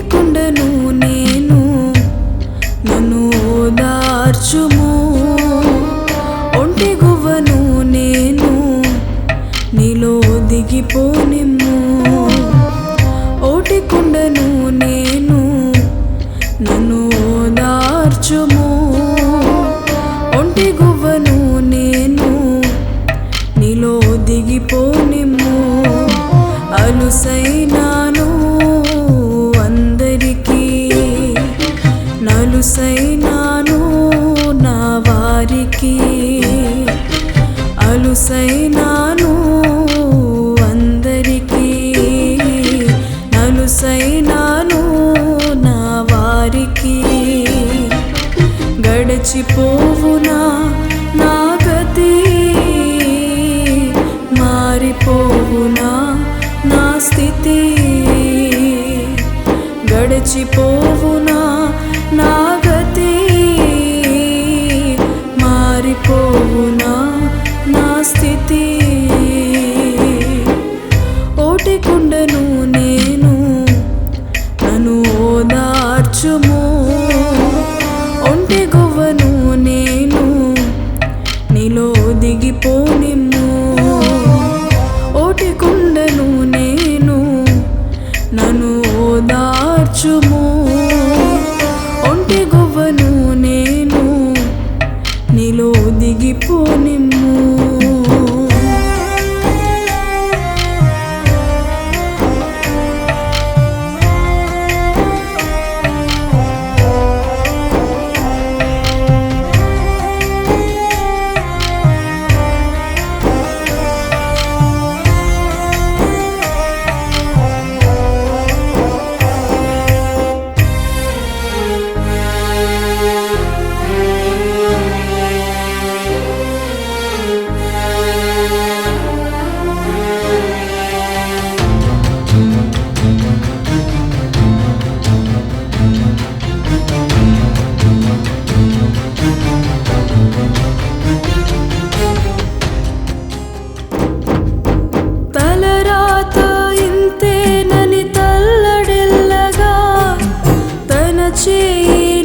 కుండను నేను. నన్ను ఓదార్చుము. ఒంటి గువ్వను నేను. నీలో దిగిపోనిమ్ము. ఓటి కుండను నేను. నన్ను ఓదార్చుము. ఒంటి గువ్వను నేను. నీలో దిగిపోనిమ్ము. అలుసై నలుసైనాను అందరికీ నలుసైనాను నా వారికి. గడిచిపోవునా నా గతి? మారిపోవునా నా స్థితి? గడిచిపోవునా apaixonou.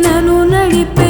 నను నడిపే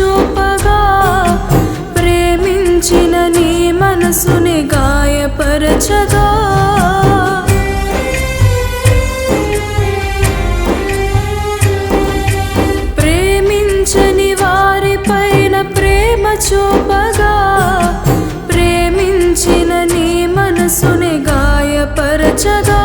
చూపగా ప్రేమించిన నీ మనసుని గాయపరచగా. ప్రేమించని వారిపైన ప్రేమ చూపగా ప్రేమించిన నీ మనసుని గాయపరచగా.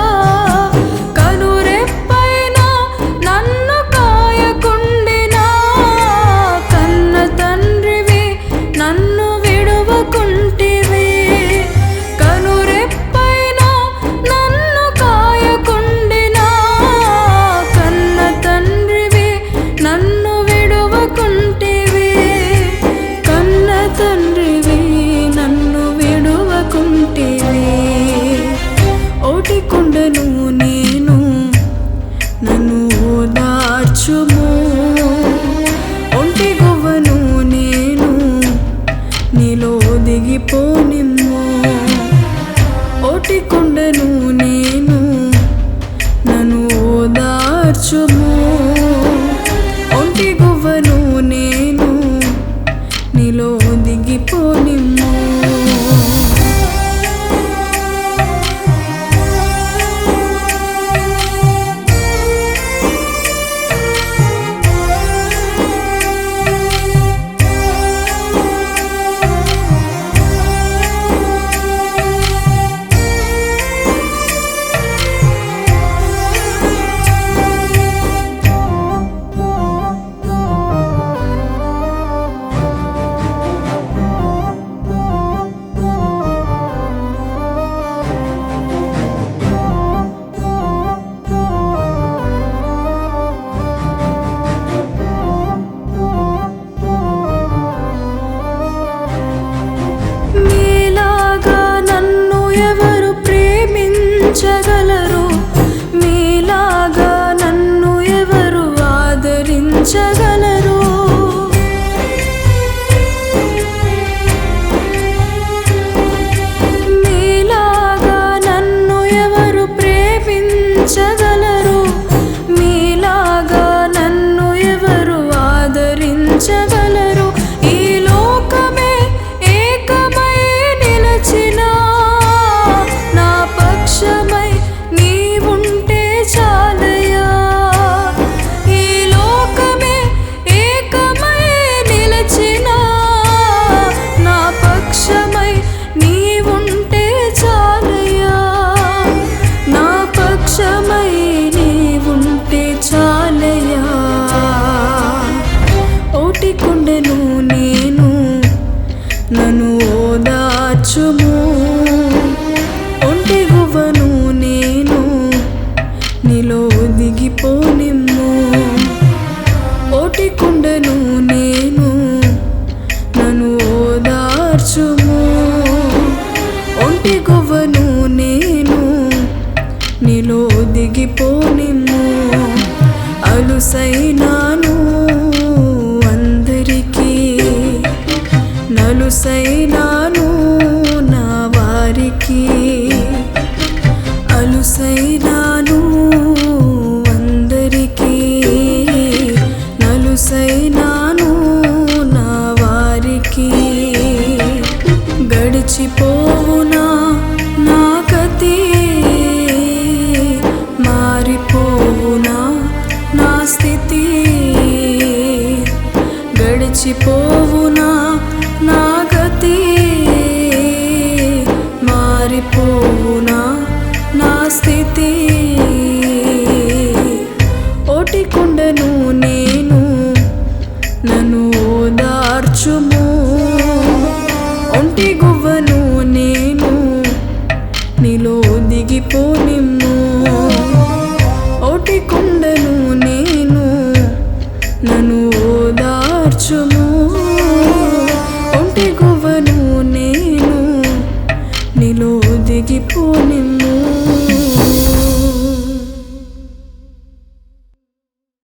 మార్చుము. ఒంటి 觉得。నిమ్ము అలుసైనాను అందరికీ. నలుసైనాను నా వారికి. అలుసైనాను అందరికీ. నలుసైనాను నా వారికి. గడిచిపోవునా పారిపోనా నా స్థితి